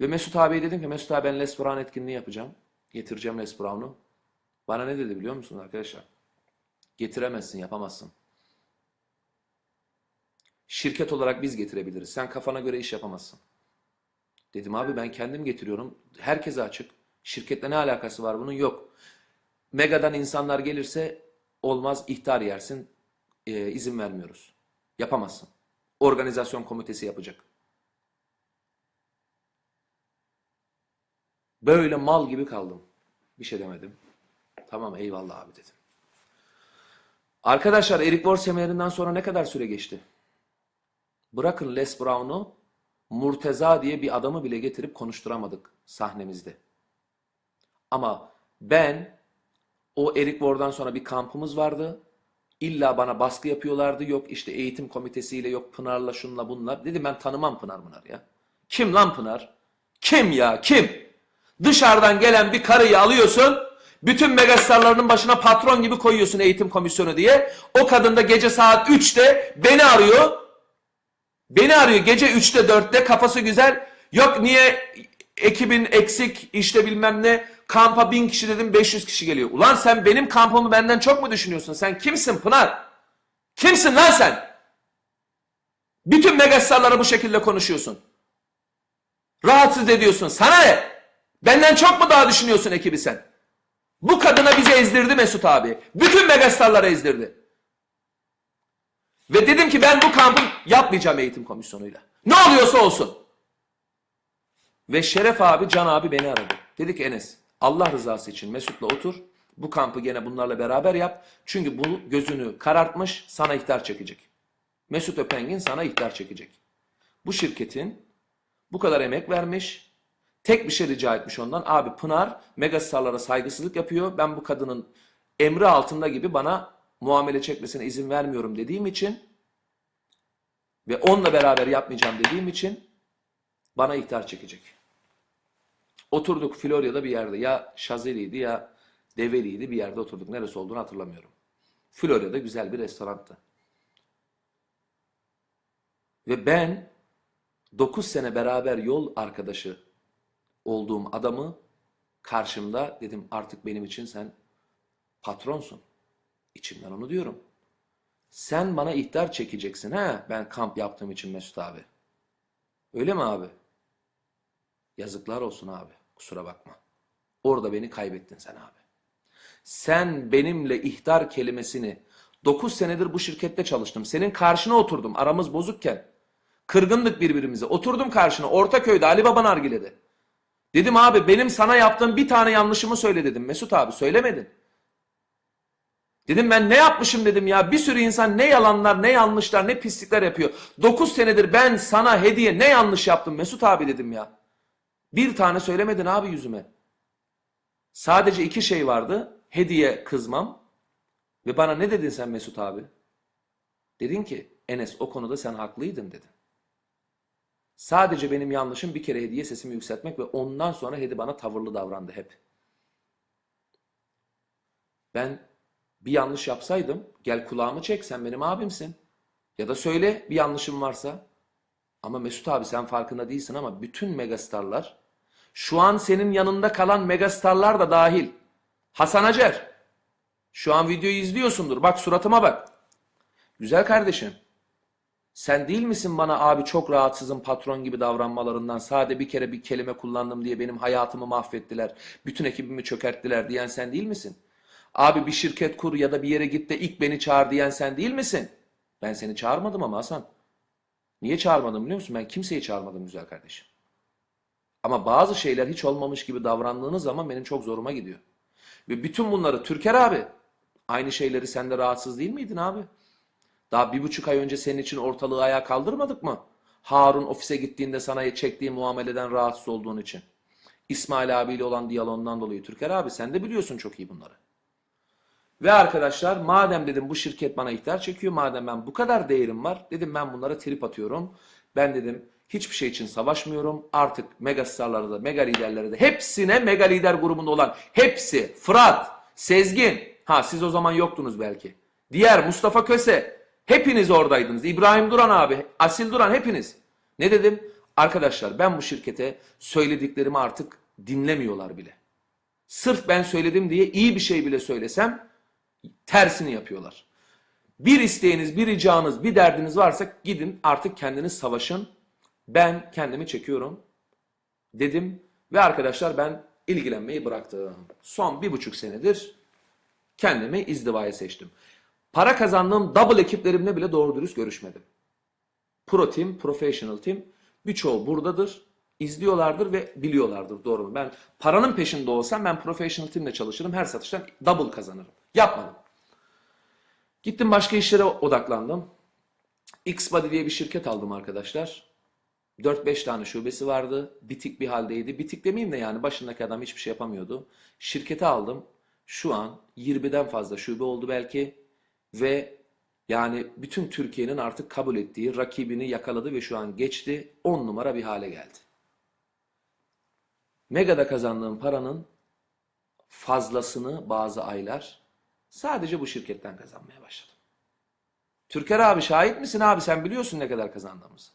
Ve Mesut abiye dedim ki Mesut abi ben Les Brown etkinliği yapacağım. Getireceğim Les Brown'u. Bana ne dedi biliyor musunuz arkadaşlar? Getiremezsin, yapamazsın. Şirket olarak biz getirebiliriz. Sen kafana göre iş yapamazsın. Dedim abi ben kendim getiriyorum. Herkese açık. Şirketle ne alakası var bunun? Yok. Mega'dan insanlar gelirse olmaz ihtar yersin. Ee, izin vermiyoruz. Yapamazsın. Organizasyon komitesi yapacak. Böyle mal gibi kaldım. Bir şey demedim. Tamam eyvallah abi dedim. Arkadaşlar Eric Bohr seminerinden sonra ne kadar süre geçti? Bırakın Les Brown'u Murteza diye bir adamı bile getirip konuşturamadık sahnemizde. Ama ben o Eric Bohr'dan sonra bir kampımız vardı. İlla bana baskı yapıyorlardı. Yok işte eğitim komitesiyle yok Pınar'la şunla bunla. Dedim ben tanımam Pınar Pınar ya. Kim lan Pınar? Kim ya kim? Dışarıdan gelen bir karıyı alıyorsun. Bütün megastarlarının başına patron gibi koyuyorsun eğitim komisyonu diye. O kadın da gece saat 3'te beni arıyor. Beni arıyor gece 3'te 4'te kafası güzel. Yok niye ekibin eksik işte bilmem ne kampa 1000 kişi dedim 500 kişi geliyor. Ulan sen benim kampımı benden çok mu düşünüyorsun? Sen kimsin Pınar? Kimsin lan sen? Bütün megastarlara bu şekilde konuşuyorsun. Rahatsız ediyorsun. Sana ne? Benden çok mu daha düşünüyorsun ekibi sen? Bu kadına bizi ezdirdi Mesut abi. Bütün megastarları ezdirdi. Ve dedim ki ben bu kampı yapmayacağım eğitim komisyonuyla. Ne oluyorsa olsun. Ve Şeref abi, Can abi beni aradı. Dedi ki Enes Allah rızası için Mesut'la otur. Bu kampı gene bunlarla beraber yap. Çünkü bu gözünü karartmış sana ihtar çekecek. Mesut Öpengin sana ihtar çekecek. Bu şirketin bu kadar emek vermiş. Tek bir şey rica etmiş ondan. Abi Pınar megastarlara saygısızlık yapıyor. Ben bu kadının emri altında gibi bana muamele çekmesine izin vermiyorum dediğim için ve onunla beraber yapmayacağım dediğim için bana ihtar çekecek. Oturduk Florya'da bir yerde. Ya Şazeli'ydi ya Develi'ydi bir yerde oturduk. Neresi olduğunu hatırlamıyorum. Florya'da güzel bir restoranttı. Ve ben 9 sene beraber yol arkadaşı olduğum adamı karşımda dedim artık benim için sen patronsun. İçimden onu diyorum. Sen bana ihtar çekeceksin ha ben kamp yaptığım için Mesut abi. Öyle mi abi? Yazıklar olsun abi. Kusura bakma. Orada beni kaybettin sen abi. Sen benimle ihtar kelimesini 9 senedir bu şirkette çalıştım. Senin karşına oturdum aramız bozukken. Kırgındık birbirimize. Oturdum karşına Ortaköy'de Ali Baba Nargile'de. Dedim abi benim sana yaptığım bir tane yanlışımı söyle dedim. Mesut abi söylemedin. Dedim ben ne yapmışım dedim ya. Bir sürü insan ne yalanlar, ne yanlışlar, ne pislikler yapıyor. 9 senedir ben sana hediye ne yanlış yaptım Mesut abi dedim ya. Bir tane söylemedin abi yüzüme. Sadece iki şey vardı. Hediye kızmam. Ve bana ne dedin sen Mesut abi? Dedin ki Enes o konuda sen haklıydın dedin. Sadece benim yanlışım bir kere hediye sesimi yükseltmek ve ondan sonra hedi bana tavırlı davrandı hep. Ben bir yanlış yapsaydım gel kulağımı çek sen benim abimsin. Ya da söyle bir yanlışım varsa. Ama Mesut abi sen farkında değilsin ama bütün megastarlar şu an senin yanında kalan megastarlar da dahil. Hasan Acer. Şu an videoyu izliyorsundur. Bak suratıma bak. Güzel kardeşim. Sen değil misin bana abi çok rahatsızım patron gibi davranmalarından sade bir kere bir kelime kullandım diye benim hayatımı mahvettiler. Bütün ekibimi çökerttiler diyen sen değil misin? Abi bir şirket kur ya da bir yere git de ilk beni çağır diyen sen değil misin? Ben seni çağırmadım ama Hasan. Niye çağırmadım biliyor musun? Ben kimseyi çağırmadım güzel kardeşim. Ama bazı şeyler hiç olmamış gibi davrandığınız zaman benim çok zoruma gidiyor. Ve bütün bunları Türker abi aynı şeyleri sen de rahatsız değil miydin abi? Daha bir buçuk ay önce senin için ortalığı ayağa kaldırmadık mı? Harun ofise gittiğinde sana çektiği muameleden rahatsız olduğun için. İsmail abiyle olan diyaloğundan dolayı Türker abi sen de biliyorsun çok iyi bunları. Ve arkadaşlar madem dedim bu şirket bana ihtar çekiyor, madem ben bu kadar değerim var, dedim ben bunlara trip atıyorum. Ben dedim hiçbir şey için savaşmıyorum. Artık mega starları da, mega liderleri de hepsine mega lider grubunda olan hepsi Fırat, Sezgin, ha siz o zaman yoktunuz belki. Diğer Mustafa Köse, hepiniz oradaydınız. İbrahim Duran abi, Asil Duran hepiniz. Ne dedim? Arkadaşlar ben bu şirkete söylediklerimi artık dinlemiyorlar bile. Sırf ben söyledim diye iyi bir şey bile söylesem tersini yapıyorlar. Bir isteğiniz, bir ricanız, bir derdiniz varsa gidin artık kendiniz savaşın. Ben kendimi çekiyorum dedim ve arkadaşlar ben ilgilenmeyi bıraktım. Son bir buçuk senedir kendimi izdivaya seçtim. Para kazandığım double ekiplerimle bile doğru dürüst görüşmedim. Pro team, professional team birçoğu buradadır. izliyorlardır ve biliyorlardır doğru mu? Ben paranın peşinde olsam ben professional teamle çalışırım. Her satıştan double kazanırım. Yapmadım. Gittim başka işlere odaklandım. Xbody diye bir şirket aldım arkadaşlar. 4-5 tane şubesi vardı. Bitik bir haldeydi. Bitik demeyeyim de yani başındaki adam hiçbir şey yapamıyordu. Şirketi aldım. Şu an 20'den fazla şube oldu belki. Ve yani bütün Türkiye'nin artık kabul ettiği rakibini yakaladı ve şu an geçti. 10 numara bir hale geldi. Mega'da kazandığım paranın fazlasını bazı aylar sadece bu şirketten kazanmaya başladım. Türker abi şahit misin abi sen biliyorsun ne kadar kazandığımızı.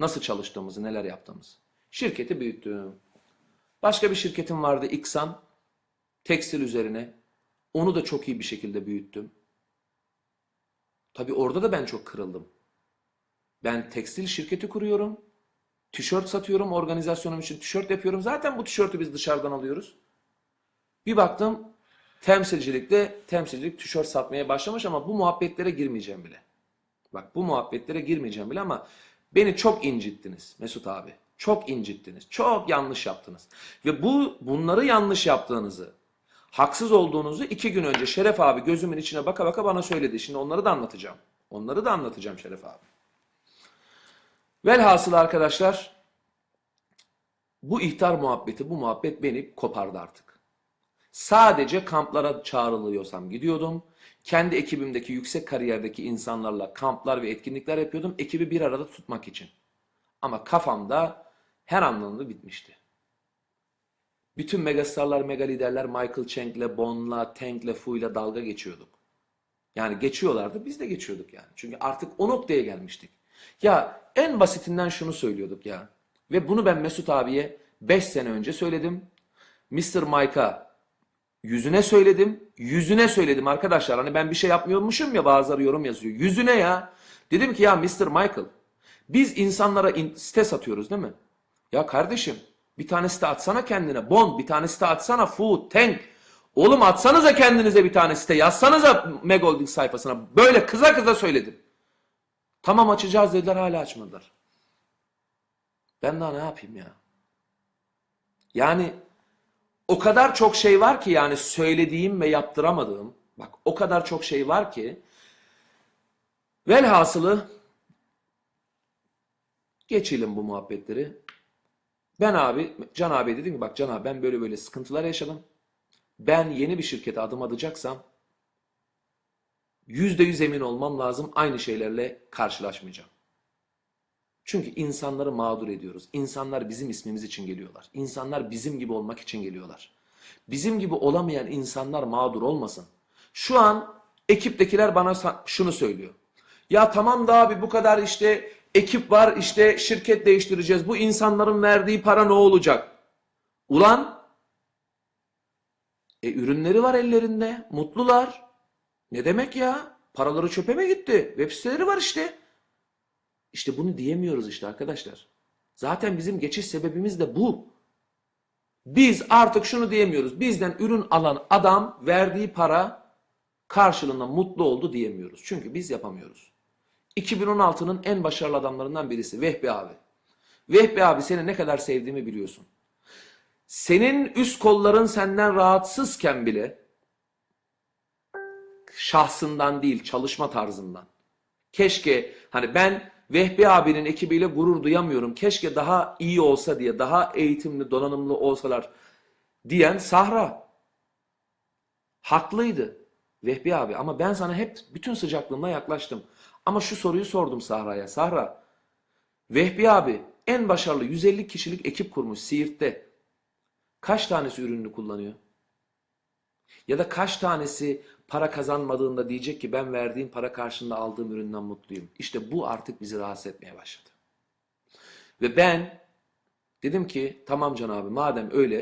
Nasıl çalıştığımızı, neler yaptığımızı. Şirketi büyüttüm. Başka bir şirketim vardı İksan. Tekstil üzerine. Onu da çok iyi bir şekilde büyüttüm. Tabii orada da ben çok kırıldım. Ben tekstil şirketi kuruyorum. Tişört satıyorum. Organizasyonum için tişört yapıyorum. Zaten bu tişörtü biz dışarıdan alıyoruz. Bir baktım temsilcilikte temsilcilik tişört satmaya başlamış ama bu muhabbetlere girmeyeceğim bile. Bak bu muhabbetlere girmeyeceğim bile ama beni çok incittiniz Mesut abi. Çok incittiniz. Çok yanlış yaptınız. Ve bu bunları yanlış yaptığınızı, haksız olduğunuzu iki gün önce Şeref abi gözümün içine baka baka bana söyledi. Şimdi onları da anlatacağım. Onları da anlatacağım Şeref abi. Velhasıl arkadaşlar bu ihtar muhabbeti, bu muhabbet beni kopardı artık. Sadece kamplara çağrılıyorsam gidiyordum. Kendi ekibimdeki yüksek kariyerdeki insanlarla kamplar ve etkinlikler yapıyordum. Ekibi bir arada tutmak için. Ama kafamda her anlamda bitmişti. Bütün megastarlar, mega liderler Michael Cheng'le, Bond'la, Tank'le, Fu'yla dalga geçiyorduk. Yani geçiyorlardı, biz de geçiyorduk yani. Çünkü artık o noktaya gelmiştik. Ya en basitinden şunu söylüyorduk ya. Ve bunu ben Mesut abiye 5 sene önce söyledim. Mr. Mike'a yüzüne söyledim. Yüzüne söyledim arkadaşlar. Hani ben bir şey yapmıyormuşum ya bazıları yorum yazıyor. Yüzüne ya. Dedim ki ya Mr. Michael biz insanlara in- site satıyoruz değil mi? Ya kardeşim bir tane site atsana kendine. Bond bir tane site atsana. Food, Tank. Oğlum atsanıza kendinize bir tane site. Yazsanıza Megolding sayfasına. Böyle kıza kıza söyledim. Tamam açacağız dediler hala açmadılar. Ben daha ne yapayım ya? Yani o kadar çok şey var ki yani söylediğim ve yaptıramadığım. Bak o kadar çok şey var ki. Velhasılı geçelim bu muhabbetleri. Ben abi, Can abi dedim ki bak Can abi ben böyle böyle sıkıntılar yaşadım. Ben yeni bir şirkete adım atacaksam %100 emin olmam lazım aynı şeylerle karşılaşmayacağım. Çünkü insanları mağdur ediyoruz. İnsanlar bizim ismimiz için geliyorlar. İnsanlar bizim gibi olmak için geliyorlar. Bizim gibi olamayan insanlar mağdur olmasın. Şu an ekiptekiler bana şunu söylüyor. Ya tamam da abi bu kadar işte ekip var işte şirket değiştireceğiz. Bu insanların verdiği para ne olacak? Ulan e, ürünleri var ellerinde. Mutlular. Ne demek ya? Paraları çöpe mi gitti? Web siteleri var işte. İşte bunu diyemiyoruz işte arkadaşlar. Zaten bizim geçiş sebebimiz de bu. Biz artık şunu diyemiyoruz. Bizden ürün alan adam verdiği para karşılığında mutlu oldu diyemiyoruz. Çünkü biz yapamıyoruz. 2016'nın en başarılı adamlarından birisi Vehbi abi. Vehbi abi seni ne kadar sevdiğimi biliyorsun. Senin üst kolların senden rahatsızken bile şahsından değil çalışma tarzından. Keşke hani ben Vehbi abinin ekibiyle gurur duyamıyorum. Keşke daha iyi olsa diye, daha eğitimli, donanımlı olsalar diyen Sahra. Haklıydı Vehbi abi ama ben sana hep bütün sıcaklığımla yaklaştım. Ama şu soruyu sordum Sahra'ya. Sahra, Vehbi abi en başarılı 150 kişilik ekip kurmuş Siirt'te. Kaç tanesi ürününü kullanıyor? Ya da kaç tanesi para kazanmadığında diyecek ki ben verdiğim para karşılığında aldığım üründen mutluyum. İşte bu artık bizi rahatsız etmeye başladı. Ve ben Dedim ki tamam Can abi madem öyle